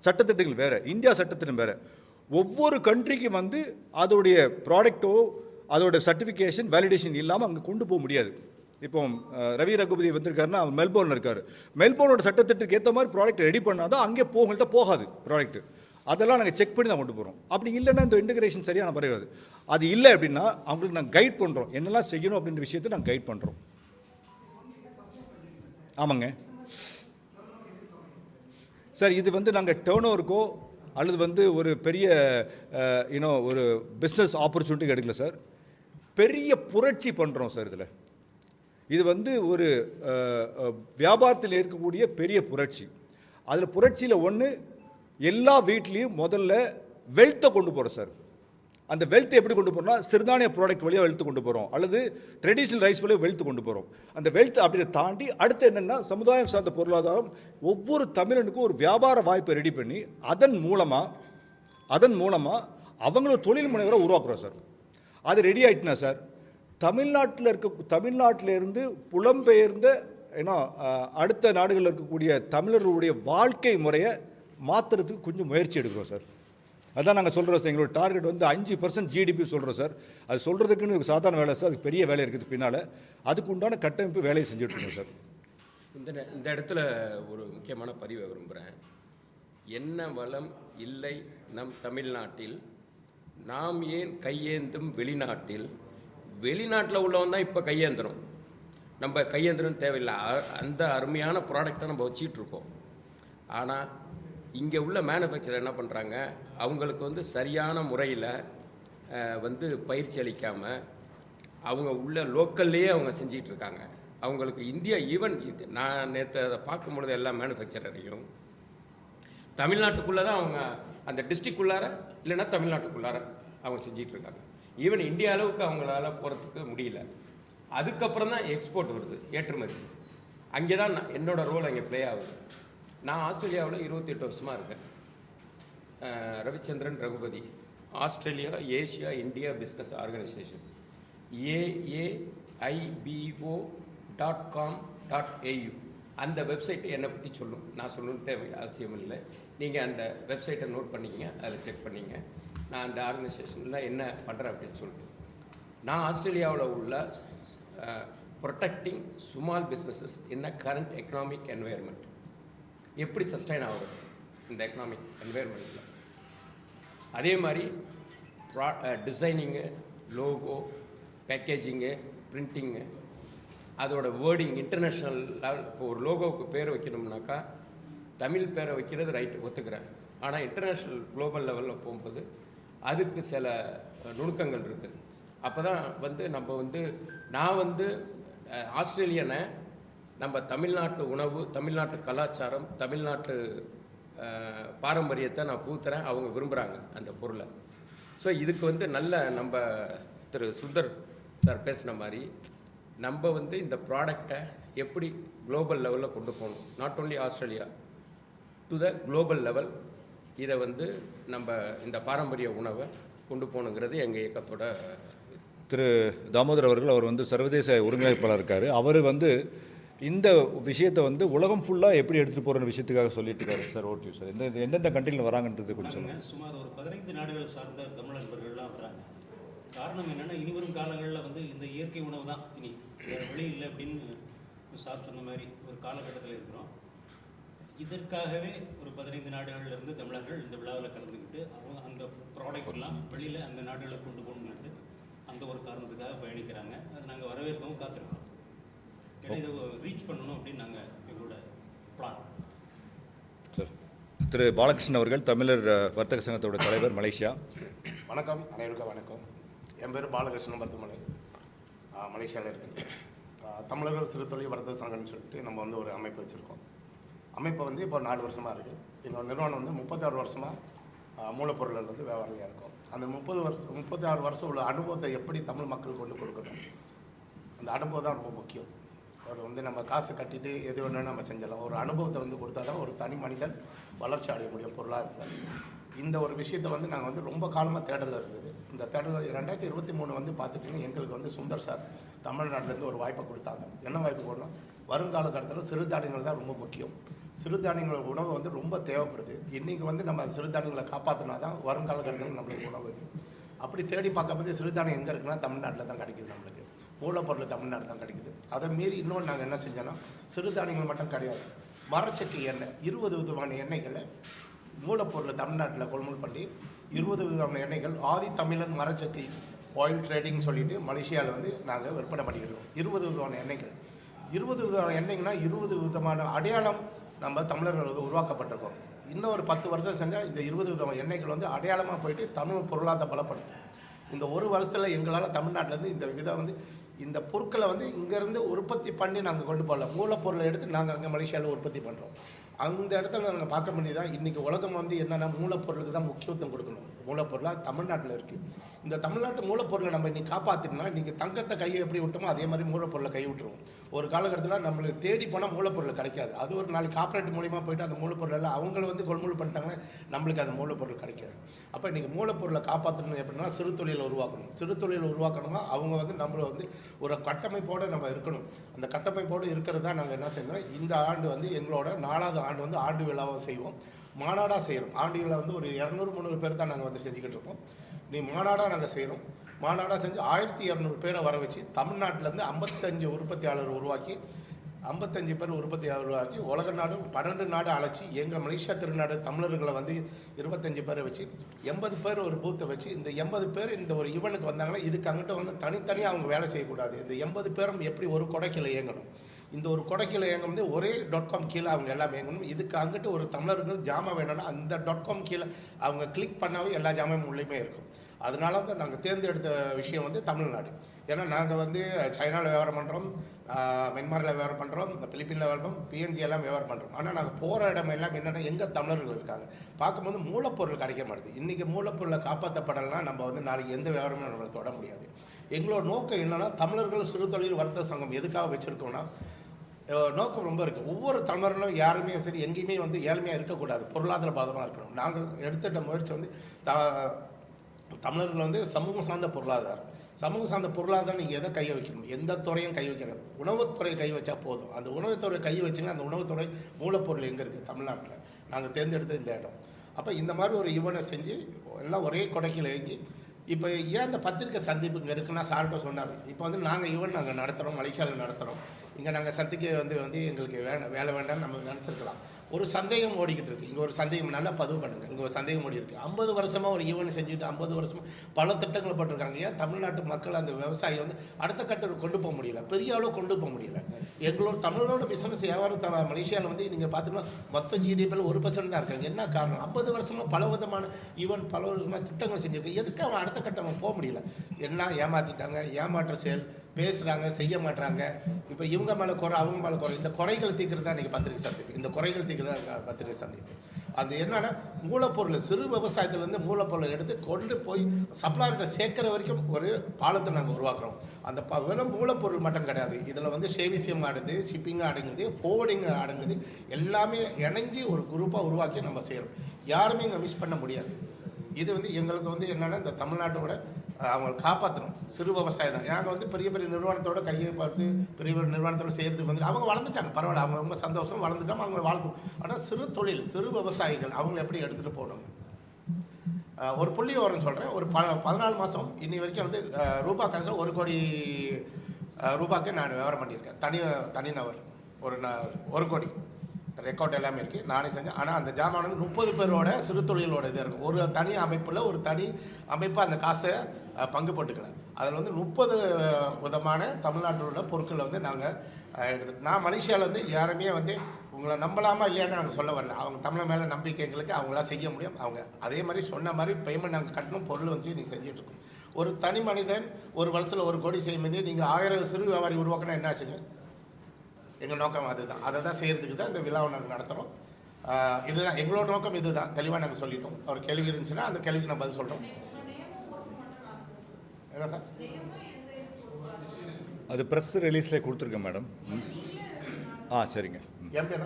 சட்டத்திட்டங்கள் வேறு இந்தியா சட்டத்திட்டம் வேறு. ஒவ்வொரு கண்ட்ரிக்கு வந்து அதோடைய ப்ராடக்ட்டோ அதோட சர்டிஃபிகேஷன் வேலிடேஷன் இல்லாமல் அங்கே கொண்டு போக முடியாது. இப்போ ரவி ரகுபதி வந்திருக்காருன்னா அவர் மெல்போர்னில் இருக்கார். மெல்போர்னோட சட்டத்திட்டத்துக்கு ஏற்ற மாதிரி ப்ராடக்ட் ரெடி பண்ணாதான் அங்கே போகங்கள்ட்ட போகாது ப்ராடக்ட் அதெல்லாம் நாங்கள் செக் பண்ணி தான் கொண்டு போகிறோம் அப்படி இல்லைன்னா இந்த இன்டகிரேஷன் சரியான பரவாது அது இல்லை அப்படின்னா அவங்களுக்கு நாங்கள் கைட் பண்ணுறோம் என்னெல்லாம் செய்யணும் அப்படின்ற விஷயத்தை நாங்கள் கைட் பண்ணுறோம் ஆமாங்க. சார் இது வந்து நாங்கள் டேர்ன் ஓவருக்கோ அல்லது வந்து ஒரு பெரிய யூனோ ஒரு பிஸ்னஸ் ஆப்பர்ச்சுனிட்டி எடுக்கல சார். பெரிய புரட்சி பண்ணுறோம் சார் இதில். இது வந்து ஒரு வியாபாரத்தில் இருக்கக்கூடிய பெரிய புரட்சி. அதில் புரட்சியில் ஒன்று எல்லா வீட்லேயும் முதல்ல வெல்த்தை கொண்டு போகிறோம் சார் அந்த வெல்த் எப்படி கொண்டு போகிறோம்னா சிறுதானிய ப்ராடக்ட் வழியாக வெல்த்து கொண்டு போகிறோம் அல்லது ட்ரெடிஷ்னல் ரைஸ் வழியாக வெல்த்து கொண்டு போகிறோம் அந்த வெல்த் அப்படின்னு தாண்டி அடுத்து என்னென்னா சமுதாயம் சார்ந்த பொருளாதாரம் ஒவ்வொரு தமிழனுக்கும் ஒரு வியாபார வாய்ப்பை ரெடி பண்ணி அதன் மூலமாக அதன் மூலமாக அவங்களும் தொழில் முனைவரை உருவாக்குறோம் சார் அது ரெடி ஆகிட்டுனா சார் தமிழ்நாட்டில் இருக்க தமிழ்நாட்டிலேருந்து புலம்பெயர்ந்த ஏன்னா அடுத்த நாடுகளில் இருக்கக்கூடிய தமிழர்களுடைய வாழ்க்கை முறையை மாற்றுறதுக்கு கொஞ்சம் முயற்சி எடுக்கிறோம் சார். அதான் நாங்கள் சொல்கிறோம் சார். எங்களோட டார்கெட் வந்து அஞ்சு பர்சன்ட் ஜிடிபி சொல்கிறோம் சார். அது சொல்கிறதுக்குன்னு சாதாரண வேலை சார். அது பெரிய வேலை இருக்குது பின்னால். அதுக்கு உண்டான கட்டமைப்பு வேலையை செஞ்சுட்ருக்கோம் சார். இந்த நே- இந்த இடத்துல ஒரு முக்கியமான பதிவை விரும்புகிறேன் என்ன வளம் இல்லை நம் தமிழ்நாட்டில் நாம் ஏன் கையேந்தும் வெளிநாட்டில் வெளிநாட்டில் உள்ளவன் தான் இப்போ கையேந்திரம். நம்ம கையேந்திரம் தேவையில்லை. அ- அந்த அருமையான ப்ராடக்டை நம்ம வச்சிட்டு ஆனால் இங்கே உள்ள மேனுஃபேக்சர் என்ன பண்ணுறாங்க அவங்களுக்கு வந்து சரியான முறையில் வந்து பயிற்சி அளிக்காமல் அவங்க உள்ள லோக்கல்லையே அவங்க செஞ்சிகிட்டு இருக்காங்க. அவங்களுக்கு இந்தியா ஈவன் இது நான் நேற்று அதை பார்க்கும்பொழுது எல்லா மேனுஃபேக்சரையும் தமிழ்நாட்டுக்குள்ளே தான் அவங்க அந்த டிஸ்ட்ரிக்குள்ளார இல்லைன்னா தமிழ்நாட்டுக்குள்ளார அவங்க செஞ்சிகிட்ருக்காங்க ஈவன் இந்தியா அளவுக்கு அவங்களால போகிறதுக்கு முடியல. அதுக்கப்புறம் தான் எக்ஸ்போர்ட் வருது ஏற்றுமதி. அங்கே தான் நான் என்னோடய ரோல் அங்கே ப்ளே ஆகுது. நான் ஆஸ்திரேலியாவில் இருபத்தி எட்டு வருஷமாக இருக்கேன் Ravichandran Raghupathi. Australia Asia India business organisation AAIBO dot com dot AU அந்த வெப்சைட் என்னை பற்றி சொல்லும். நான் சொல்லணும்னு தேவை அவசியம் இல்லை. நீங்கள் அந்த வெப்சைட்டை நோட் பண்ணிக்கங்க அதில் செக் பண்ணிங்க நான் அந்த ஆர்கனைசேஷனில் என்ன பண்ணுறேன் அப்படின்னு சொல்லிட்டு. நான் ஆஸ்திரேலியாவில் உள்ள ப்ரொடெக்டிங் ஸ்மால் பிஸ்னஸஸ் என்ன கரண்ட் எக்கனாமிக் என்வாயர்மெண்ட் எப்படி சஸ்டைன் ஆகுது இந்த எக்கனாமிக் என்வாயர்மெண்ட்டில் அதே மாதிரி ப்ரா டிசைனிங்கு லோகோ பேக்கேஜிங்கு பிரிண்டிங்கு அதோட வேர்டிங் இன்டர்நேஷ்னல் லெவல் இப்போ ஒரு லோகோவுக்கு பேர் வைக்கணும்னாக்கா தமிழ் பேரை வைக்கிறது ரைட் ஒத்துக்கிறேன். ஆனால் இன்டர்நேஷ்னல் குளோபல் லெவலில் போகும்போது அதுக்கு சில நுணுக்கங்கள் இருக்குது அப்போ தான் வந்து நம்ம வந்து நான் வந்து ஆஸ்திரேலியனை நம்ம தமிழ்நாட்டு உணவு தமிழ்நாட்டு கலாச்சாரம் தமிழ்நாட்டு பாரம்பரியத்தை நான் பூத்துறேன் அவங்க விரும்புகிறாங்க அந்த பொருளை. ஸோ இதுக்கு வந்து நல்ல நம்ம திரு சுந்தர் சார் பேசின மாதிரி நம்ம வந்து இந்த ப்ராடக்டை எப்படி குளோபல் லெவலில் கொண்டு போகணும்? Not only Australia to the global level இதை வந்து நம்ம இந்த பாரம்பரிய உணவை கொண்டு போகணுங்கிறது எங்கள் இயக்கத்தோட திரு தாமோதர் அவர்கள் அவர் வந்து சர்வதேச ஒருங்கிணைப்பாளர் இருக்கார். அவர் வந்து இந்த விஷயத்தை வந்து உலகம் ஃபுல்லாக எப்படி எடுத்துகிட்டு போகிற விஷயத்துக்காக சொல்லிட்டு இருக்காரு சார் ஓடியூ சார். எந்த எந்தெந்த கண்ட்ரியில் வராங்கன்றது கொஞ்சம் சொல்லுங்கள். சுமார் ஒரு பதினைந்து நாடுகள் சார்ந்த தமிழ் நண்பர்கள்லாம் வராங்க. காரணம் என்னன்னா இனி வரும் காலங்களில் வந்து இந்த இயற்கை உணவு தான். இனி வேற வழி இல்லை அப்படின்னு சார் சொன்ன மாதிரி ஒரு காலகட்டத்தில் இருக்கிறோம். இதற்காகவே ஒரு பதினைந்து நாடுகள்ல இருந்து தமிழர்கள் இந்த விழாவில் கலந்துக்கிட்டு அவங்க அந்த ப்ராடக்ட் எல்லாம் வெளியில் அந்த நாடுகளுக்கு கொண்டு போகணும்னு அந்த ஒரு காரணத்துக்காக பயணிக்கிறாங்க. அதை நாங்கள் வரவேற்கவும் காத்திருக்கோம் ஏன்னா இதை ரீச் பண்ணணும் அப்படின்னு நாங்கள் எங்களோட பிளான் சார். திரு பாலகிருஷ்ணன் அவர்கள் தமிழர் வர்த்தக சங்கத்தோட தலைவர் மலேசியா. வணக்கம். அனைவருக்கும் வணக்கம். என் பேர் பாலகிருஷ்ணன் பத்துமலை. மலேசியாவில் இருக்கேன். தமிழர்கள் சிறு தொழில் வர்த்தக சங்கம்னு சொல்லிட்டு நம்ம வந்து ஒரு அமைப்பு வச்சுருக்கோம். அமைப்பு வந்து இப்போ நாலு வருஷமாக இருக்குது என்னோட நிறுவனம் வந்து முப்பத்தாறு வருஷமாக மூலப்பொருளில் வந்து வியாபாரியாக இருக்கும். அந்த முப்பது வருஷம் முப்பத்தி ஆறு வருஷம் உள்ள அனுபவத்தை எப்படி தமிழ் மக்கள் கொண்டு கொடுக்கணும்? அந்த அனுபவம் தான் ரொம்ப முக்கியம். ஒரு வந்து நம்ம காசு கட்டிட்டு எது வேணாலும் நம்ம செஞ்சிடலாம். ஒரு அனுபவத்தை வந்து கொடுத்தா தான் ஒரு தனி மனிதன் வளர்ச்சி அடைய முடியும் பொருளாதாரத்தில். இந்த ஒரு விஷயத்தை வந்து நாங்கள் வந்து ரொம்ப காலமாக தேடல இருந்தது. இந்த தேடல் ரெண்டாயிரத்தி இருபத்தி மூணு வந்து பார்த்துட்டிங்கன்னா எங்களுக்கு வந்து சுந்தர் சார் தமிழ்நாட்டிலேருந்து ஒரு வாய்ப்பை கொடுத்தாங்க. என்ன வாய்ப்பு கொடுத்தோம் வருங்கால காலத்தில் சிறுதானியங்கள் தான் ரொம்ப முக்கியம். சிறுதானியங்களோட உணவு வந்து ரொம்ப தேவைப்படுது. இன்றைக்கி வந்து நம்ம சிறுதானியங்களை காப்பாற்றினா தான் வருங்காலகட்டத்தில் நம்மளுக்கு உணவு அப்படி தேடி பார்க்கும்போது சிறுதானியம் எங்கே இருக்குன்னா தமிழ்நாட்டில் தான் கிடைக்குது நம்மளுக்கு. மூலப்பொருள் தமிழ்நாடு தான் கிடைக்குது. அதை மீறி இன்னொன்று நாங்கள் என்ன செஞ்சோன்னா சிறுதானியங்கள் மட்டும் கிடையாது. மரச்செக்கு எண்ணெய் இருபது விதமான எண்ணெய்களை மூலப்பொருள் தமிழ்நாட்டில் கொள்முதல் பண்ணி இருபது விதமான எண்ணெய்கள் ஆதி தமிழன் மரச்செக்கு ஆயில் ட்ரேடிங் சொல்லிட்டு மலேசியாவில் வந்து நாங்கள் விற்பனை பண்ணிக்கிறோம் இருபது விதமான எண்ணெய்கள். இருபது விதமான எண்ணெய்னா இருபது விதமான அடையாளம் நம்ம தமிழர்கள் வந்து உருவாக்கப்பட்டிருக்கோம். இன்னும் ஒரு பத்து வருஷம் செஞ்சால் இந்த இருபது விதமான எண்ணெய்கள் வந்து அடையாளமாக போயிட்டு தமிழ் பொருளாதார பலப்படுத்தும். இந்த ஒரு வருஷத்தில் எங்களால் தமிழ்நாட்டிலேருந்து இந்த விதம் வந்து இந்த பொருட்களை வந்து இங்கேருந்து உற்பத்தி பண்ணி நாங்கள் கொண்டு போகல. மூலப்பொருளை எடுத்து நாங்கள் அங்கே மலேசியாவில் உற்பத்தி பண்ணுறோம் அந்த இடத்துல நாங்கள் பார்க்க வேண்டியது தான் இன்றைக்கி உலகம் வந்து என்னென்னா மூலப்பொருளுக்கு தான் முக்கியத்துவம் கொடுக்கணும். மூலப்பொருளாக தமிழ்நாட்டில் இருக்குது இந்த தமிழ்நாட்டு மூலப்பொருளை நம்ம இன்றைக்கி காப்பாற்றினா இன்றைக்கி தங்கத்தை கையை எப்படி விட்டோமோ அதே மாதிரி மூலப்பொருளை கை விட்டுருவோம் ஒரு காலகட்டத்தில் நம்மளுக்கு தேடி போனால் மூலப்பொருள் கிடைக்காது. அது ஒரு நாளைக்கு கார்ப்பரேட் மூலியமாக போயிட்டு அந்த மூலப்பொருள் எல்லாம் அவங்கள வந்து கொள்முதல் பண்ணிட்டாங்கன்னா நம்மளுக்கு அந்த மூலப்பொருள் கிடைக்காது. அப்போ இன்றைக்கி மூலப்பொருளை காப்பாற்றணும் எப்படின்னா சிறு தொழிலை உருவாக்கணும். சிறு தொழிலை உருவாக்கணும்னா அவங்க வந்து நம்மளை வந்து ஒரு கட்டமைப்போடு நம்ம இருக்கணும். அந்த கட்டமைப்போடு இருக்கிறது தான் நாங்கள் என்ன செய்யணும் இந்த ஆண்டு வந்து எங்களோட நாலாவது ஆண்டு வந்து ஆண்டு விழாவை செய்வோம். மாநாடாக செய்கிறோம் ஆண்டு விழா வந்து ஒரு இரநூறு முந்நூறு பேர் தான் நாங்கள் வந்து செஞ்சுக்கிட்டு இருப்போம் நீ மாநாடாக நாங்கள் செய்கிறோம் மாநாடாக செஞ்சு ஆயிரத்தி இரநூறு பேரை வர வச்சு தமிழ்நாட்டிலேருந்து ஐம்பத்தஞ்சு உற்பத்தியாளர் உருவாக்கி ஐம்பத்தஞ்சு பேர் உற்பத்தியாளர் உருவாக்கி உலக நாடு பன்னெண்டு நாடு அழைச்சி எங்கள் மலேசியா திருநாடு தமிழர்களை வந்து இருபத்தஞ்சு பேரை வச்சு எண்பது பேர் ஒரு பூத்தை வச்சு இந்த எண்பது பேர் இந்த ஒரு ஈவனுக்கு வந்தாங்கன்னா இதுக்கு அங்கிட்ட வந்து தனித்தனியாக அவங்க வேலை செய்யக்கூடாது. இந்த எண்பது பேரும் எப்படி ஒரு கொடைக்கில் இயங்கணும்? இந்த ஒரு கொடைக்கில் இயங்கும்போது ஒரே டாட் காம் கீழே அவங்க எல்லாம் இயங்கணும். இதுக்கு அங்கிட்டு ஒரு தமிழர்கள் ஜாமான் வேணும்னா அந்த டாட் காம் கீழே அவங்க கிளிக் பண்ணாவே எல்லா ஜாமையும் உள்ளேயுமே இருக்கும். அதனால தான் நாங்கள் தேர்ந்தெடுத்த விஷயம் வந்து தமிழ்நாடு. ஏன்னா நாங்கள் வந்து சைனாவில் வியாபாரம் பண்ணுறோம் மென்மாரில் வியாபாரம் பண்ணுறோம் இந்த பிலிப்பீனில் வியாபாரம் பிஎன்ஜி எல்லாம் வியாபாரம் பண்ணுறோம் ஆனால் நாங்கள் போகிற இடம் எல்லாம் என்னென்னா எங்கே தமிழர்கள் இருக்காங்க. பார்க்கும்போது மூலப்பொருள் கிடைக்க மாட்டேது இன்றைக்கி மூலப்பொருளை காப்பாற்றப்படலைன்னா நம்ம வந்து நாளைக்கு எந்த வியாபாரமும் நம்மளை தொட முடியாது. எங்களோட நோக்கம் என்னென்னா தமிழர்கள் சிறு தொழில் வர்த்தக சங்கம் எதுக்காக வச்சுருக்கோன்னா நோக்கம் ரொம்ப இருக்குது ஒவ்வொரு தமிழர்களும் யாருமே சரி எங்கேயுமே வந்து ஏழ்மையாக இருக்கக்கூடாது. பொருளாதார பாதமாக இருக்கணும். நாங்கள் எடுத்துட்ட முயற்சி வந்து த தமிழர்கள் வந்து சமூகம் சார்ந்த பொருளாதாரம். சமூகம் சார்ந்த பொருளாதாரம் நீங்கள் எதை கை வைக்கணும்? எந்த துறையும் கை வைக்கிறது உணவுத்துறை கை வச்சா போதும். அந்த உணவுத்துறை கை வச்சிங்கன்னா அந்த உணவுத்துறை மூலப்பொருள் எங்கே இருக்குது தமிழ்நாட்டில். நாங்கள் தேர்ந்தெடுத்த இந்த இடம். அப்போ இந்த மாதிரி ஒரு ஈவனை செஞ்சு எல்லாம் ஒரே கொடைக்கில் இயங்கி இப்போ ஏன் இந்த பத்திரிக்கை சந்திப்பு இங்கே இருக்குன்னா சார்கிட்ட சொன்னாங்க. இப்போ வந்து நாங்கள் ஈவன் நாங்கள் நடத்துகிறோம் மலேசியாவில் நடத்துகிறோம் இங்கே நாங்கள் சந்திக்க வந்து வந்து எங்களுக்கு வேலை வேலை வேண்டாம்னு நம்ம நினச்சிருக்கலாம். ஒரு சந்தேகம் ஓடிக்கிட்டு இருக்கு. இங்கே ஒரு சந்தேகம் நல்லா பதிவு பண்ணுங்க. இங்கே ஒரு சந்தேகம் ஓடி இருக்கு. ஐம்பது வருஷமாக ஒரு ஈவன் செஞ்சுட்டு ஐம்பது வருஷமாக பல திட்டங்கள் போட்டிருக்காங்க. ஏன் தமிழ்நாட்டு மக்கள் அந்த விவசாயம் வந்து அடுத்த கட்ட கொண்டு போக முடியல? பெரிய அளவு கொண்டு போக முடியல. எங்களோட தமிழரோட பிஸ்னஸ் வியாபாரம் த மலேசியாவில் வந்து நீங்கள் பார்த்தீங்கன்னா மொத்த ஜிடிபியில் ஒரு பர்சன்ட் தான் இருக்காங்க. என்ன காரணம்? ஐம்பது வருஷமாக பல விதமான ஈவன் பல வருஷமாக திட்டங்கள் செஞ்சுருக்கு எதுக்கு அவன் அடுத்த கட்டம் போக முடியல? எல்லாம் ஏமாற்றிட்டாங்க ஏமாற்ற செயல் பேசுகிறாங்க செய்ய மாட்டாங்க இப்போ இவங்க மேலே குறை அவங்க மேலே குறை. இந்த குறைகள் தீர்க்கிறது தான் இன்றைக்கி பத்திரிகை சந்திப்பு. இந்த குறைகள் தீர்க்கிறது தான் பத்திரிகை சந்திப்பு. அது என்னன்னா மூலப்பொருள் சிறு விவசாயத்துலேருந்து மூலப்பொருளை எடுத்து கொண்டு போய் சப்ளையர்கிட்ட சேர்க்குற வரைக்கும் ஒரு பாலத்தை நாங்கள் உருவாக்குறோம். அந்த ப வெறும் மூலப்பொருள் மட்டும் கிடையாது. இதில் வந்து சேவிசியம் அடங்குது ஷிப்பிங் அடங்குது ஃபோர்டிங் அடங்குது. எல்லாமே இணைஞ்சு ஒரு குரூப்பாக உருவாக்கி நம்ம செய்கிறோம் யாருமே இங்கே மிஸ் பண்ண முடியாது. இது வந்து எங்களுக்கு வந்து என்னென்னா இந்த தமிழ்நாட்டோட அவங்களை காப்பாற்றணும் சிறு விவசாயம் தான். நாங்கள் வந்து பெரிய பெரிய நிறுவனத்தோட கையை பார்த்து பெரிய பெரிய நிறுவனத்தோட செய்கிறதுக்கு வந்து அவங்க வளர்ந்துட்டாங்க. பரவாயில்ல அவங்க ரொம்ப சந்தோஷம் வளர்ந்துட்டாங்க அவங்களை வாழ்த்தும் ஆனால் சிறு தொழில் சிறு விவசாயிகள் அவங்களை எப்படி எடுத்துகிட்டு போகணும்? ஒரு புள்ளி விவரம் சொல்கிறேன் ஒரு ப பதினாலு மாதம் இன்னி வரைக்கும் வந்து ரூபா கடைசியில் ஒரு கோடி ரூபாய்க்கு நான் விவரம் பண்ணியிருக்கேன். தனி தனிநபர் ஒரு ந ஒரு கோடி. ரெக்கார்ட் எல்லாமே இருக்குது நானே செஞ்சேன். ஆனால் அந்த ஜாமான் வந்து முப்பது பேரோட சிறு தொழிலோட இது இருக்கும் ஒரு தனி அமைப்பில் ஒரு தனி அமைப்பு அந்த காசை பங்கு போட்டுக்கலை. அதில் வந்து முப்பது விதமான தமிழ்நாட்டில் உள்ள பொருட்களை வந்து நாங்கள் எடுத்து நான் மலேசியாவில் வந்து யாருமே வந்து உங்களை நம்பலாமா இல்லையான்னு நாங்கள் சொல்ல வரல. அவங்க தமிழ் மேலே நம்பிக்கை எங்களுக்கு அவங்களா செய்ய முடியும். அவங்க அதே மாதிரி சொன்ன மாதிரி பேமெண்ட் நாங்கள் கட்டணும் பொருள் வந்து நீங்கள் செஞ்சிட்ருக்கோம். ஒரு தனி மனிதன் ஒரு வருஷத்தில் ஒரு கோடி செய்யும் போது நீங்கள் ஆயிரம் சிறு வியாபாரி உருவாக்கினா என்ன ஆச்சுங்க? எங்கள் நோக்கம் அதுதான். அதை தான் செய்கிறதுக்கு தான் இந்த விழாவை நாங்கள் நடத்துகிறோம் இதுதான் எங்களோட நோக்கம் இதுதான். தெளிவாக நாங்கள் சொல்லிட்டோம். ஒரு கேள்வி இருந்துச்சுன்னா அந்த கேள்விக்கு நான் பதில் சொல்கிறோம் என்ன சார்? அது ப்ரெஸ் ரிலீஸில் கொடுத்துருக்கேன் மேடம் ம். ஆ சரிங்க. என் பேர்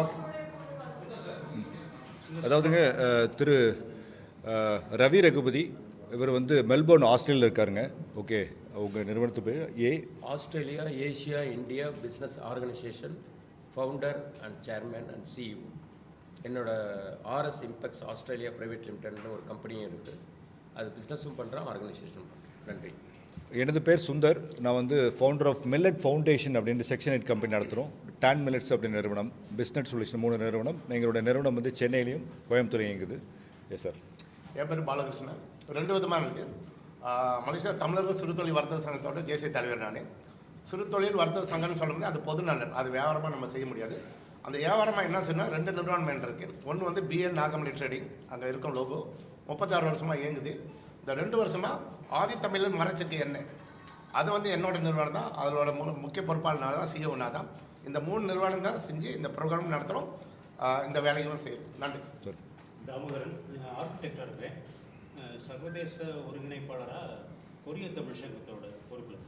ஓகே. அதாவதுங்க திரு ரவி ரகுபதி இவர் வந்து மெல்போர்ன் ஆஸ்திரேலியில் இருக்காருங்க. ஓகே அவங்க நிறுவனத்து பேர் ஏ? Australia Asia India business organisation founder and chairman and CEO என்னோட ஆர்எஸ் இம்பெக்ஸ் ஆஸ்திரேலியா ப்ரைவேட் லிமிடெட்னு ஒரு கம்பெனியும் இருக்குது அது பிஸ்னஸும் பண்ணுறேன் ஆர்கனைசேஷனும் பண்ணுறேன் நன்றி. எனது பேர் சுந்தர். நான் வந்து ஃபவுண்டர் ஆஃப் மில்லட் ஃபவுண்டேஷன் அப்படின்ட்டு செக்ஷன் எயிட் கம்பெனி நடத்துகிறோம் டான் மில்லட்ஸ் அப்படின்னு நிறுவனம் பிஸ்னஸ் சொல்யூஷன் மூணு நிறுவனம். எங்களோட நிறுவனம் வந்து சென்னையிலையும் கோயம்புத்தூர் இயங்குது. எஸ் சார் என் பேர் பாலகிருஷ்ணன். ரெண்டு விதமாக இருக்குது மலேசியா தமிழர்கள் சிறுதொழில் வர்த்தக சங்கத்தோட தேசிய தலைவர் நான். சிறுதொழில் வர்த்தக சங்கம்னு சொல்லும்போது அது பொது நலன். அது வியாபாரமாக நம்ம செய்ய முடியாது. அந்த வியாபாரமாக என்ன செய்யணும் ரெண்டு நிறுவனம் இருக்குது ஒன்று வந்து பிஎன் நாகமணி ட்ரேடிங் அங்கே இருக்கும் லோகோ முப்பத்தாறு வருஷமாக இயங்குது. இந்த ரெண்டு வருஷமாக ஆதித்தமிழன் மரச்சக்கு எண்ணெய் அது வந்து என்னோட நிறுவனம் தான். அதோட மு முக்கிய பொறுப்பாளர் தான் சிஓ நான் தான். இந்த மூணு நிறுவனம் தான் செஞ்சு இந்த ப்ரோக்ராம் நடத்துகிறோம் இந்த வேலைகளும் செய்யும் நன்றி. சார் தாமோதரன் ஆர்கிடெக்டாக இருக்கிறேன் அஹ் சர்வதேச ஒருங்கிணைப்பாளராக கொரிய தமிழ் சங்கத்தோட பொறுப்பில்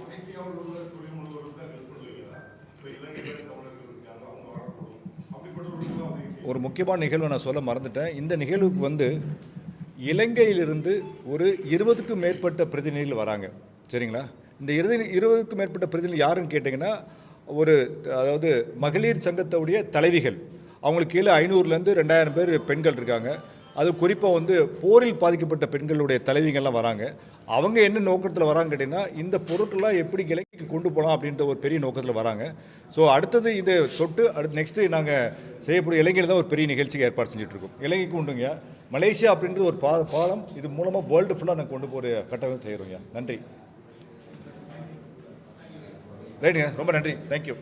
மலேசியாவில் உள்ள தொழில் ஒரு முக்கியமான நிகழ்வை நான் சொல்ல மறந்துட்டேன். இந்த நிகழ்வுக்கு வந்து இலங்கையிலிருந்து ஒரு இருபதுக்கும் மேற்பட்ட பிரதிநிதிகள் வராங்க. சரிங்களா? இந்த இருபது இருபதுக்கும் மேற்பட்ட பிரதிநிதிகள் யாருன்னு கேட்டிங்கன்னா ஒரு அதாவது மகளிர் சங்கத்தோடைய தலைவிகள். அவங்களுக்கு கீழே ஐநூறுலேருந்து ரெண்டாயிரம் பேர் பெண்கள் இருக்காங்க. அது குறிப்பாக வந்து போரில் பாதிக்கப்பட்ட பெண்களுடைய தலைவிகள்லாம் வராங்க. அவங்க என்ன நோக்கத்தில் வராங்க கேட்டிங்கன்னா இந்த பொருட்கள்லாம் எப்படி கிளைக்கு கொண்டு போகலாம் அப்படின்ற ஒரு பெரிய நோக்கத்தில் வராங்க. ஸோ அடுத்தது இது தொட்டு அடுத்து நெக்ஸ்ட்டு நாங்கள் செய்யக்கூடிய இலங்கையில் தான் ஒரு பெரிய நிகழ்ச்சிக்கு ஏற்பாடு செஞ்சுட்ருக்கோம். இலங்கைக்கு உண்டுங்க மலேசியா அப்படின்றது ஒரு பா பாலம். இது மூலமாக வேர்ல்டு ஃபுல்லாக நாங்கள் கொண்டு போகிற கட்டணம் செய்கிறோங்க நன்றி. ரைட்டுங்க ரொம்ப நன்றி. தேங்க்யூ